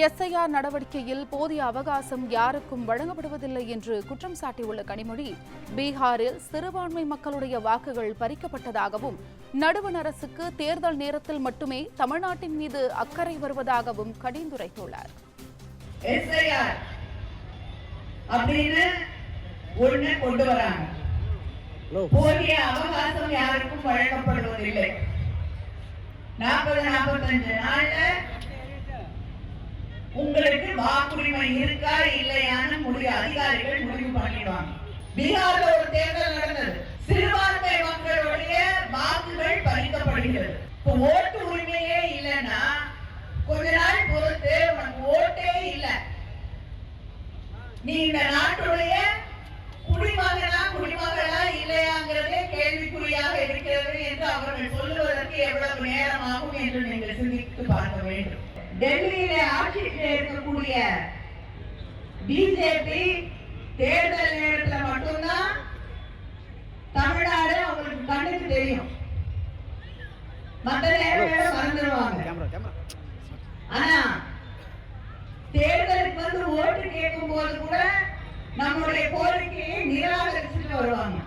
SIR நடவடிக்கையில் போதிய அவகாசம் யாருக்கும் வழங்கப்படுவதில்லை என்று குற்றம் சாட்டியுள்ள கனிமொழி பீகாரில் சிறுபான்மை மக்களுடைய வாக்குகள் பறிக்கப்பட்டதாகவும் நடுவண் அரசுக்கு தேர்தல் நேரத்தில் மட்டுமே தமிழ்நாட்டின் மீது அக்கறை வருவதாகவும் கடிந்துரைத்துள்ளார். எஸ்ஐஆர் அப்படின்னு ஒண்ணு கொண்டு வராங்க. போதிய அவகாசம் யாருக்கும் வழங்கப்படுவதில்லை. நாற்பது நாற்பத்தஞ்சு நாள்ல உங்களுக்கு வாக்குரிமை இருக்கா இல்லையான்னு முடிவு அதிகாரிகள் முடிவு பண்ணிடுவாங்க. பீகார்ல ஒரு தேர்தல் நடந்தது. சிறுபான்மை மக்களுடைய வாக்குகள் பறிக்கப்படுகிறது. இப்போ ஓட்டு உரிமையே இல்லைன்னா கொஞ்ச நாள் பொறுத்து உனக்கு ஓட்டே இல்லை. நீ இந்த நாட்டுடைய குடிமகனா குடிமகளா இல்லையாங்கிறதே கேள்விக்குறியாக இருக்கிறது என்று அவர்கள் சொல்லுவதற்கு எவ்வளவு நேரம் ஆகும் என்று நீங்கள் சிந்திக்க டெல்லியில ஆட்சியில் இருக்கக்கூடிய பிஜேபி தேர்தல் நேரத்துல மட்டும்தான் தமிழ்நாடு அவங்களுக்கு கண்ணுக்கு தெரியும். மற்ற நேரம் மறந்துடுவாங்க ஆனா தேர்தலுக்கு வந்து ஓட்டு கேட்கும் போது கூட நம்முடைய கோரிக்கையை நிராகரிச்சுட்டு வருவாங்க.